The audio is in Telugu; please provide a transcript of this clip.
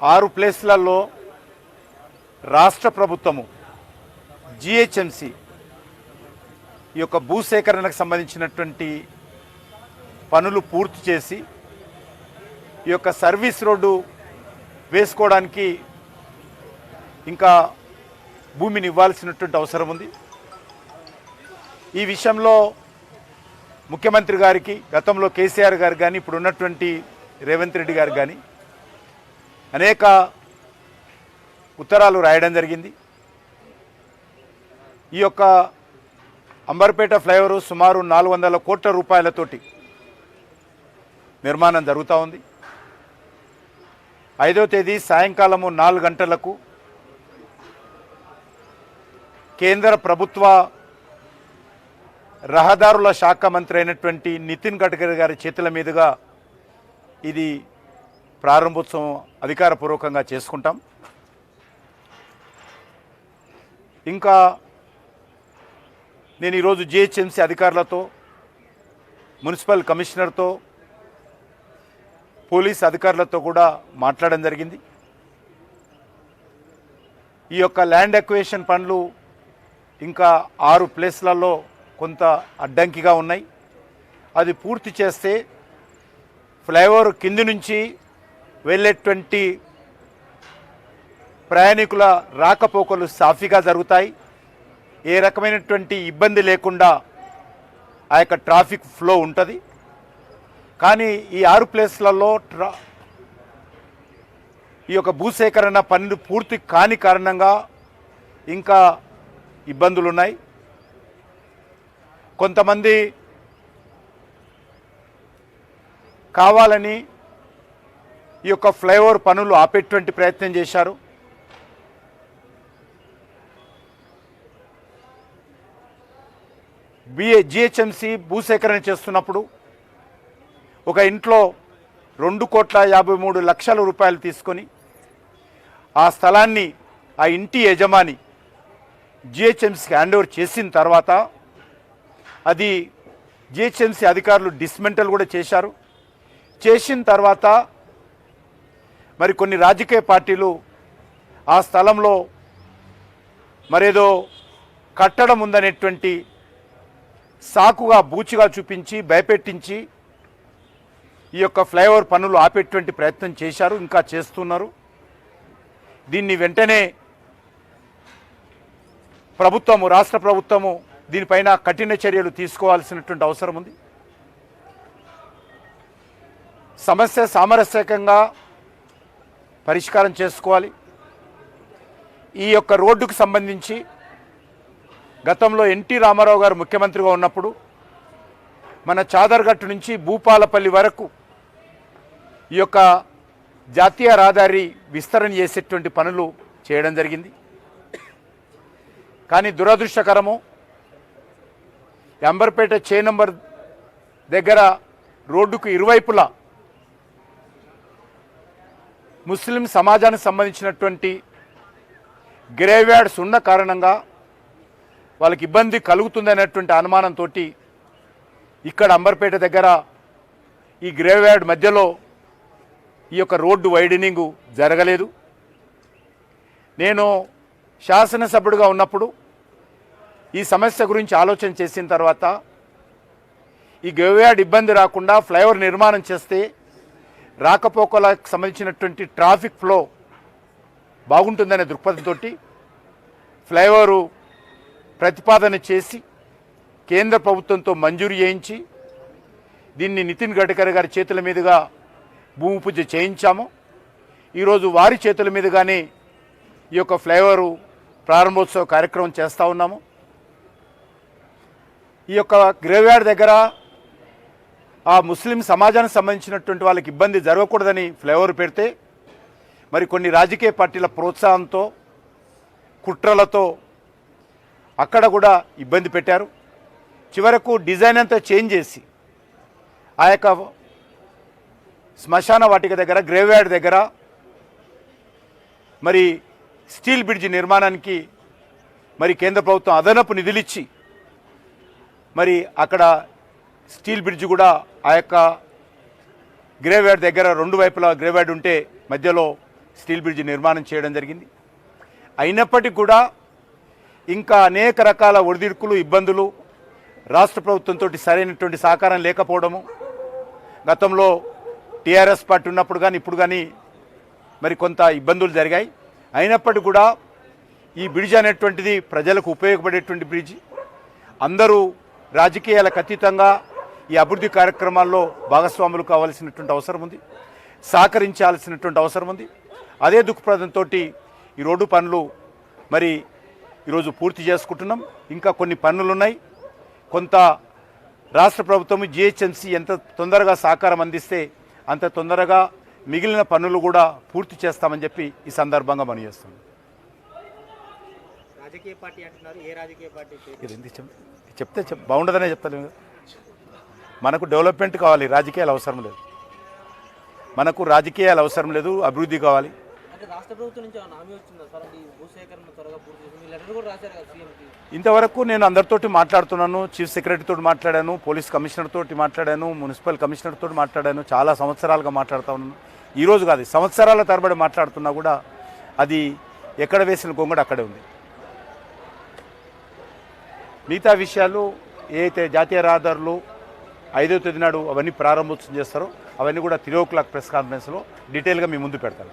ఆరు ప్లేస్లలో రాష్ట్ర ప్రభుత్వము జిహెచ్ఎంసి ఈ యొక్క భూసేకరణకు సంబంధించినటువంటి పనులు పూర్తి చేసి ఈ యొక్క సర్వీస్ రోడ్డు వేసుకోవడానికి ఇంకా భూమిని ఇవ్వాల్సినటువంటి అవసరం ఉంది. ఈ విషయంలో ముఖ్యమంత్రి గారికి గతంలో కేసీఆర్ గారు కానీ ఇప్పుడు ఉన్నటువంటి రేవంత్ రెడ్డి గారు కానీ అనేక ఉత్తరాలు రాయడం జరిగింది. ఈ యొక్క అంబర్పేట ఫ్లైఓవర్ సుమారు నాలుగు వందల కోట్ల రూపాయలతోటి నిర్మాణం జరుగుతూ ఉంది. ఐదో తేదీ సాయంకాలము నాలుగు గంటలకు కేంద్ర ప్రభుత్వ రహదారుల శాఖ మంత్రి అయినటువంటి నితిన్ గడ్కరీ గారి చేతుల మీదుగా ఇది ప్రారంభోత్సవం అధికారపూర్వకంగా చేసుకుంటాం. ఇంకా నేను ఈరోజు జిహెచ్ఎంసీ అధికారులతో మున్సిపల్ కమిషనర్తో పోలీస్ అధికారులతో కూడా మాట్లాడడం జరిగింది. ఈ యొక్క ల్యాండ్ ఎక్వేషన్ పనులు ఇంకా ఆరు ప్లేస్లలో కొంత అడ్డంకిగా ఉన్నాయి. అది పూర్తి చేస్తే ఫ్లైఓవర్ కింది నుంచి వెళ్ళేటువంటి ప్రయాణికుల రాకపోకలు సాఫీగా జరుగుతాయి. ఏ రకమైనటువంటి ఇబ్బంది లేకుండా ఆ యొక్క ట్రాఫిక్ ఫ్లో ఉంటుంది. కానీ ఈ ఆరు ప్లేస్లలో ట్రా ఈ యొక్క భూసేకరణ పనులు పూర్తి కాని కారణంగా ఇంకా ఇబ్బందులు ఉన్నాయి కొంతమంది కావాలని ఈ యొక్క ఫ్లైఓవర్ పనులు ఆపేటువంటి ప్రయత్నం చేశారు. బిఏ జిహెచ్ఎంసి భూసేకరణ చేస్తున్నప్పుడు ఒక ఇంట్లో రెండు కోట్ల యాభై మూడు లక్షల రూపాయలు తీసుకొని ఆ స్థలాన్ని ఆ ఇంటి యజమాని జిహెచ్ఎంసీకి హ్యాండ్ ఓవర్ చేసిన తర్వాత అది జిహెచ్ఎంసీ అధికారులు డిస్మెంటల్ కూడా చేశారు. చేసిన తర్వాత మరి కొన్ని రాజకీయ పార్టీలు ఆ స్థలంలో మరేదో కట్టడం ఉందనేటువంటి సాకుగా బూచిగా చూపించి భయపెట్టించి ఈ యొక్క ఫ్లైఓవర్ పనులు ఆపేటువంటి ప్రయత్నం చేశారు ఇంకా చేస్తున్నారు. దీన్ని వెంటనే ప్రభుత్వము రాష్ట్ర ప్రభుత్వము దీనిపైన కఠిన చర్యలు తీసుకోవాల్సినటువంటి అవసరం ఉంది. సమస్య సామరస్యకంగా పరిష్కారం చేసుకోవాలి. ఈ యొక్క రోడ్డుకు సంబంధించి గతంలో ఎన్టీ రామారావు గారు ముఖ్యమంత్రిగా ఉన్నప్పుడు మన చాదర్గట్టు నుంచి భూపాలపల్లి వరకు ఈ యొక్క జాతీయ రహదారి విస్తరణ చేసేటువంటి పనులు చేయడం జరిగింది. కానీ దురదృష్టకరము అంబర్పేట చే నంబర్ దగ్గర రోడ్డుకు ఇరువైపులా ముస్లిం సమాజానికి సంబంధించినటువంటి గ్రేవ్యార్డ్స్ ఉన్న కారణంగా వాళ్ళకి ఇబ్బంది కలుగుతుందనేటువంటి అనుమానంతో ఇక్కడ అంబర్పేట దగ్గర ఈ గ్రేవ్యార్డ్ మధ్యలో ఈ యొక్క రోడ్డు వైడనింగ్ జరగలేదు. నేను శాసనసభ్యుడిగా ఉన్నప్పుడు ఈ సమస్య గురించి ఆలోచన చేసిన తర్వాత ఈ గ్రేవ్యార్డ్ ఇబ్బంది రాకుండా ఫ్లైఓవర్ నిర్మాణం చేస్తే రాకపోకలకు సంబంధించినటువంటి ట్రాఫిక్ ఫ్లో బాగుంటుందనే దృక్పథంతో ఫ్లైఓవరు ప్రతిపాదన చేసి కేంద్ర ప్రభుత్వంతో మంజూరు చేయించి దీన్ని నితిన్ గడ్కరీ గారి చేతుల మీదుగా భూమి పూజ చేయించాము. ఈరోజు వారి చేతుల మీదుగానే ఈ యొక్క ఫ్లైఓవరు ప్రారంభోత్సవ కార్యక్రమం చేస్తూ ఉన్నాము. ఈ యొక్క గ్రేవ్యార్డ్ దగ్గర ఆ ముస్లిం సమాజానికి సంబంధించినటువంటి వాళ్ళకి ఇబ్బంది జరగకూడదని ఫ్లైఓవర్ పెడితే మరి కొన్ని రాజకీయ పార్టీల ప్రోత్సాహంతో కుట్రలతో అక్కడ కూడా ఇబ్బంది పెట్టారు. చివరకు డిజైన్ అంతా చేంజ్ చేసి ఆ యొక్క శ్మశాన వాటిక దగ్గర గ్రేవ్యార్డ్ దగ్గర మరి స్టీల్ బ్రిడ్జ్ నిర్మాణానికి మరి కేంద్ర ప్రభుత్వం అదనపు నిధులిచ్చి మరి అక్కడ స్టీల్ బ్రిడ్జ్ కూడా ఆ యొక్క గ్రేవ్యార్డ్ దగ్గర రెండు వైపులా గ్రేవ్యార్డ్ ఉంటే మధ్యలో స్టీల్ బ్రిడ్జ్ నిర్మాణం చేయడం జరిగింది. అయినప్పటికీ కూడా ఇంకా అనేక రకాల ఒడిదుడుకులు ఇబ్బందులు రాష్ట్ర ప్రభుత్వంతో సరైనటువంటి సహకారం లేకపోవడము గతంలో టీఆర్ఎస్ పార్టీ ఉన్నప్పుడు కానీ ఇప్పుడు కానీ మరి కొంత ఇబ్బందులు జరిగాయి. అయినప్పటికీ కూడా ఈ బ్రిడ్జ్ అనేటువంటిది ప్రజలకు ఉపయోగపడేటువంటి బ్రిడ్జ్. అందరూ రాజకీయాలకు అతీతంగా ఈ అభివృద్ధి కార్యక్రమాల్లో భాగస్వాములు కావాల్సినటువంటి అవసరం ఉంది. సహకరించాల్సినటువంటి అవసరం ఉంది. అదే దుఃఖప్రదంతో ఈ రోడ్డు పనులు మరి ఈరోజు పూర్తి చేసుకుంటున్నాం. ఇంకా కొన్ని పనులు ఉన్నాయి కొంత రాష్ట్ర ప్రభుత్వం జిహెచ్ఎంసీ ఎంత తొందరగా సహకారం అందిస్తే అంత తొందరగా మిగిలిన పనులు కూడా పూర్తి చేస్తామని చెప్పి ఈ సందర్భంగా మనం చేస్తాం రాజకీయ పార్టీ అంటున్నారు. ఏ రాజకీయ పార్టీ పేరు? ఇది ఎందుకు చెప్ చెప్తే చెప్ బాగుండదనే చెప్తాను మనకు డెవలప్మెంట్ కావాలి రాజకీయాలు అవసరం లేదు. మనకు రాజకీయాలు అవసరం లేదు అభివృద్ధి కావాలి. ఇంతవరకు నేను అందరితోటి మాట్లాడుతున్నాను చీఫ్ సెక్రటరీ తోటి మాట్లాడాను పోలీస్ కమిషనర్ తోటి మాట్లాడాను మున్సిపల్ కమిషనర్ తోటి మాట్లాడాను చాలా సంవత్సరాలుగా మాట్లాడుతూ ఉన్నాను. ఈరోజు కాదు సంవత్సరాల తరబడి మాట్లాడుతున్నా కూడా అది ఎక్కడ వేసిన గొంగడు అక్కడే ఉంది. మిగతా విషయాలు ఏదైతే జాతీయ రహదారులు ఐదో తేదీ నాడు అవన్నీ ప్రారంభోత్సవం చేస్తారు. అవన్నీ కూడా త్రీ ఓ క్లాక్ ప్రెస్ కాన్ఫరెన్స్లో డీటెయిల్గా మీ ముందు పెడతాను.